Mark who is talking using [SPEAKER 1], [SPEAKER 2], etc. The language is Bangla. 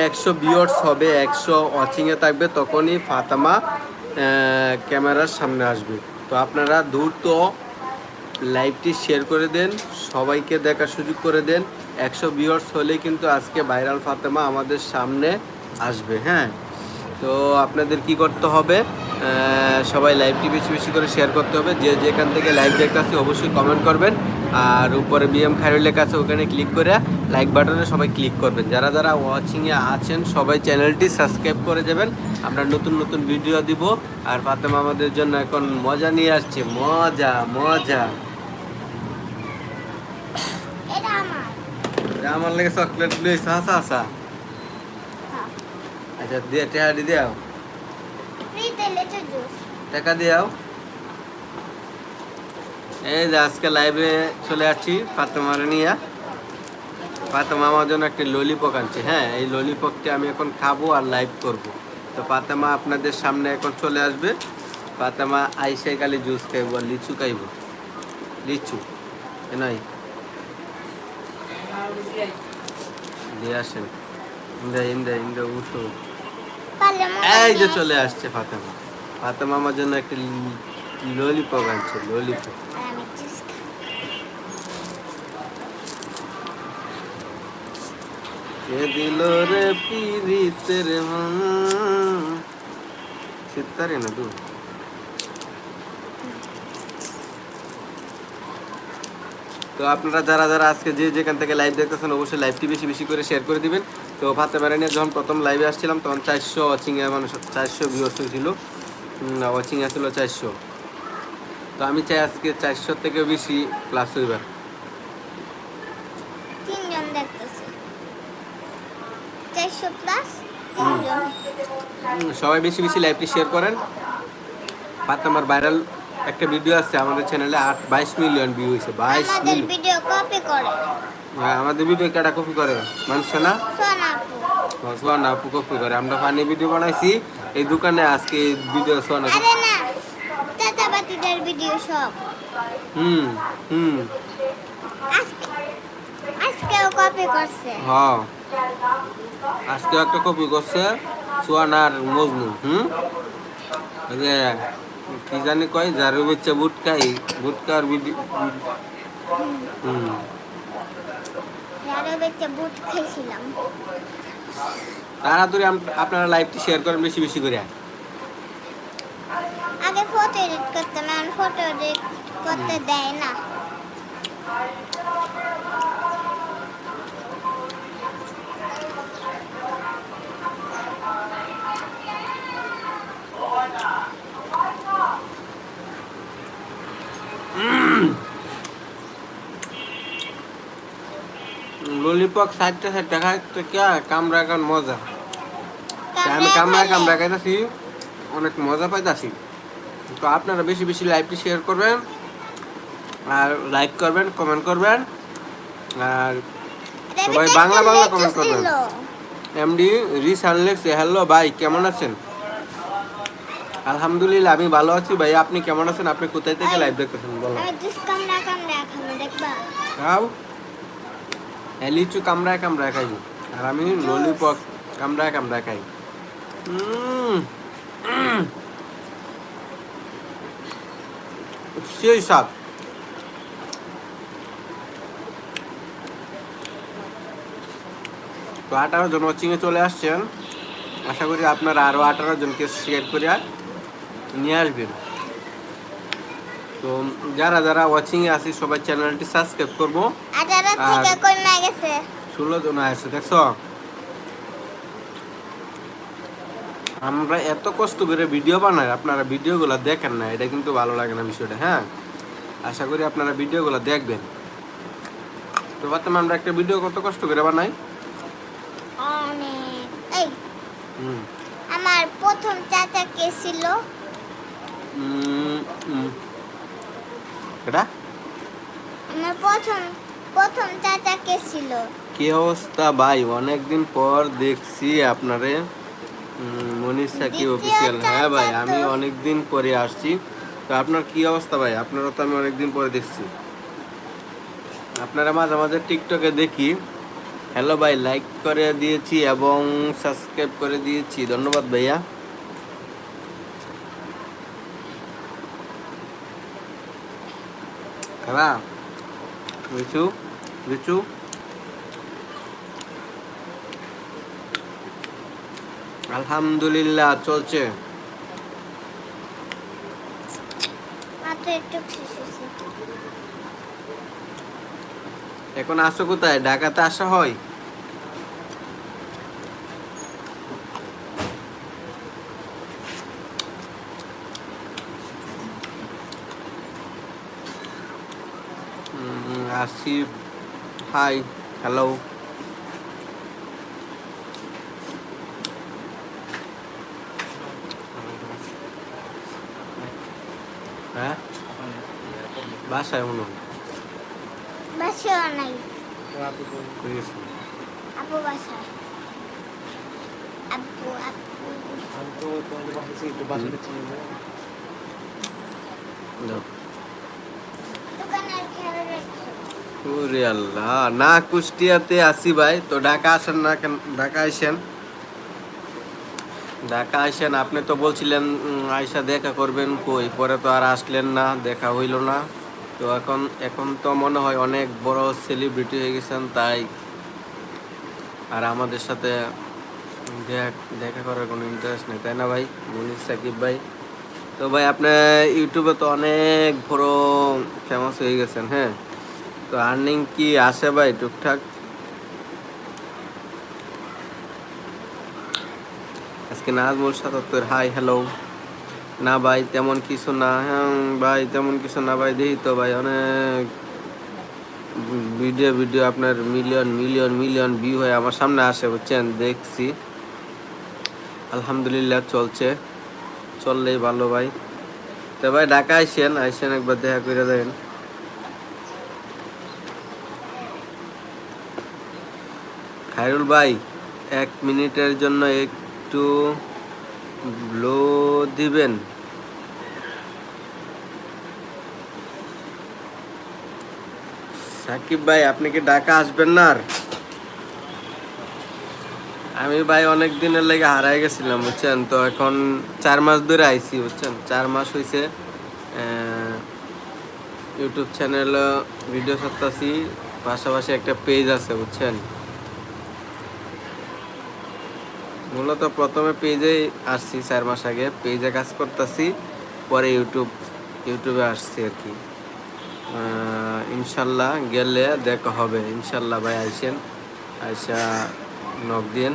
[SPEAKER 1] একশো বিয়র্স হবে, একশো ওয়াচিংয়ে থাকবে, তখনই ফাতামা ক্যামেরার সামনে আসবে। তো আপনারা দ্রুত লাইভটি শেয়ার করে দেন, সবাইকে দেখার সুযোগ করে দেন। একশো বিয়র্স হলে কিন্তু আজকে ভাইরাল ফাতেমা আমাদের সামনে আসবে হ্যাঁ? তো আপনাদের কি করতে হবে? সবাই লাইভটি বেশি বেশি করে শেয়ার করতে হবে। যে যেখান থেকে লাইভ দেখতেছি অবশ্যই কমেন্ট করবেন। আর উপরে বিএম খাইরুল লেখা আছে ওখানে ক্লিক করে লাইক বাটনে সবাই ক্লিক করবেন। যারা যারা ওয়াচিংয়ে আছেন সবাই চ্যানেলটি সাবস্ক্রাইব করে যাবেন। আমরা নতুন নতুন ভিডিও দিব। আর ফাতেমা আমাদের জন্য এখন মজা নিয়ে আসছে। মজা মজা।
[SPEAKER 2] আমার।
[SPEAKER 1] লাগে চকলেট হাসা
[SPEAKER 2] হ্যাঁ।
[SPEAKER 1] আচ্ছা দিয়ে টেহারি দিয়াও
[SPEAKER 2] ফ্রিতে লেচু
[SPEAKER 1] এই যে আজকে লাইভে চলে আসছি ফাতেমার নিয়ে। ফাতেমা আমার জন্য একটা ললিপপ আনছে। হ্যাঁ এই আমি এখন খাব আর লাইভ করব। তো ফাতেমা আপনাদের সামনে এখন চলে আসবে। ফাতেমা আইসে কালি জুস খাইব আর লিচু খাইব। লিচু নাই। দিয়ে আসেন। ইন্দা ইন্দা ইন্দা উঠো। এই যে চলে আসছে ফাতেমা। ফাতেমা আমার জন্য একটা ললিপপ আনছে ললিপপ
[SPEAKER 2] আমি
[SPEAKER 1] কে দিল রে পিরিতের মন? শীতকারে না তু তো আপনারা যারা যারা আজকে যে যেখান থেকে লাইভ দেখতেছেন অবশ্যই লাইভটি বেশি বেশি করে শেয়ার করে দিবেন। তো ফাতেমা নিয়ে যখন প্রথম লাইভে আসছিলাম তখন চারশো ওয়াচিংয়ে মানুষ চারশো ভিউর্স হয়েছিল ওয়াচিং ছিল চারশো। তো আমি চাই আজকে চারশো থেকে বেশি প্লাস হইবার সবাই বেশি বেশি লাইভটি শেয়ার করেন। ফাতেমার ভাইরাল একটা ভিডিও আছে আমাদের চ্যানেলে আট বাইশ মিলিয়ন ভিউ হয়েছে বাইশ মিলিয়ন
[SPEAKER 2] ভিডিও কপি করে।
[SPEAKER 1] হ্যাঁ আমাদের ভিডিও কেটা কপি করে? মানুষ না? সোয়ানা আপু। কপি করে। আমরা ফানি ভিডিও বানাইছি। এই দোকানে আজকে ভিডিও সোয়ানা
[SPEAKER 2] আরে ভিডিও সব।
[SPEAKER 1] হুম হুম।
[SPEAKER 2] আজকে আজকেও কপি করছে।
[SPEAKER 1] হ্যাঁ। আজকে একটা কপি করছে সোয়ানার মজনু হুম? যে কি জানি কয় যার বেচে বুটকাই বুটকার ভিডিও হুম।
[SPEAKER 2] বেঁচে বুট খেয়েছিলাম।
[SPEAKER 1] তাড়াতাড়ি আপনারা লাইভটি শেয়ার করেন বেশি বেশি করে।
[SPEAKER 2] আগে ফটো এডিট করতাম এখন ফটো এডিট করতে দেয় না।
[SPEAKER 1] ললিপপ সাইডটা সাইডটা তো কে কামরা এখন মজা। আমি কামরা কামড়া খাইতেছি অনেক মজা পাইতাছি। তো আপনারা বেশি বেশি লাইভটি শেয়ার করবেন আর লাইক করবেন কমেন্ট করবেন আর সবাই বাংলা বাংলা কমেন্ট করবেন। এমডি রিস আনলেক্স হ্যালো ভাই কেমন আছেন? আলহামদুলিল্লাহ আমি ভালো আছি। ভাই আপনি কেমন আছেন? আপনি কোথায় থেকে লাইভ দেখতেছেন? বলো খাও লিচু কামড়ায় কামড়ায় খাই। আর আমি ললিপপ কামড়ায় কামড়ায় খাই। সেই স্বাদ। তো আঠারো জন ওয়াচিংয়ে চলে আসছেন। আশা করি আপনারা আরও আঠারো জনকে শেয়ার করে নিয়ে আসবেন। তো যারা যারা ওয়াচিংয়ে আছি সবাই চ্যানেলটি সাবস্ক্রাইব করব। আর-
[SPEAKER 2] থেকে কমে গেছে।
[SPEAKER 1] ষোলো জন আছে দেখছ? আমরা এত কষ্ট করে ভিডিও বানাই আপনারা ভিডিওগুলো দেখেন না এটা কিন্তু ভালো লাগে না বিষয়টা হ্যাঁ? আশা করি আপনারা ভিডিওগুলো দেখবেন। তো বর্তমানে আমরা একটা ভিডিও কত কষ্ট করে বানাই?
[SPEAKER 2] আমার প্রথম চাচা কে ছিল।
[SPEAKER 1] এটা?
[SPEAKER 2] আমার প্রথম প্রথম চাচা কে ছিল।
[SPEAKER 1] কি অবস্থা ভাই? অনেকদিন পর দেখছি আপনারে। মনীষা কি অফিসিয়াল হ্যাঁ ভাই আমি
[SPEAKER 2] তো-
[SPEAKER 1] অনেকদিন পরে আসছি। তো আপনার কি অবস্থা ভাই? আপনারও তো আমি অনেকদিন পরে দেখছি। আপনারা মাঝে মাঝে টিকটকে দেখি। হ্যালো ভাই লাইক করে দিয়েছি এবং সাবস্ক্রাইব করে দিয়েছি। ধন্যবাদ ভাইয়া। খাবা আলহামদুলিল্লাহ চলছে এখন আসো কোথায় ঢাকাতে আসা হয় আসিফ হাই হ্যালো হ্যাঁ বাসায় মনে হয়
[SPEAKER 2] বাসাও নাই
[SPEAKER 1] কই গেছে?
[SPEAKER 2] আপু বাসায় আপু আপু
[SPEAKER 1] দাও।
[SPEAKER 2] দোকানের
[SPEAKER 1] আল্লাহ, না কুষ্টিয়াতে আসি ভাই, তো ঢাকা আসেন না কেন? ঢাকা আসেন ঢাকা আসেন আপনি তো বলছিলেন আয়সা দেখা করবেন কই? পরে তো আর আসলেন না, দেখা হইল না। তো এখন এখন তো মনে হয় অনেক বড় সেলিব্রিটি হয়ে গেছেন, তাই আর আমাদের সাথে দেখা- দেখা করার কোনো ইন্টারেস্ট নেই, তাই না ভাই? মনির সাকিব ভাই। তো ভাই, আপনি ইউটিউবে তো অনেক বড় ফেমাস হয়ে গেছেন হ্যাঁ? তো আর্নিং কি আসে ভাই টুকটাক? আজকে নাজমুল সাতাত্তর হাই হ্যালো না ভাই, তেমন কিছু না। হ্যাঁ ভাই, তেমন কিছু না ভাই, দেখি তো ভাই, অনেক ভিডিও ভিডিও আপনার মিলিয়ন মিলিয়ন মিলিয়ন ভিউ হয়ে আমার সামনে আসে, বুঝছেন? দেখছি। আলহামদুলিল্লাহ চলছে। চললেই ভালো ভাই। তো ভাই ঢাকা আইসেন আইসেন একবার, দেখা করে দেন। খায়রুল ভাই, এক মিনিটের জন্য একটু ব্লো দিবেন? সাকিব ভাই, আপনি কি ঢাকা আসবেন না আর? আমি ভাই অনেক দিনের লেগে হারাই গেছিলাম, বুঝছেন? তো এখন চার মাস ধরে আইছি, বুঝছেন? চার মাস হয়েছে ইউটিউব চ্যানেল ভিডিও করতেছি পাশাপাশি একটা পেজ আছে, বুঝছেন? মূলত প্রথমে পেজে আসছি চার মাস আগে। পেজে কাজ করতেছি, পরে ইউটিউব ইউটিউবে আসছি আর কি। ইনশাল্লাহ গেলে দেখা হবে। ইনশাল্লাহ ভাই আইসেন, আইসা নক দিন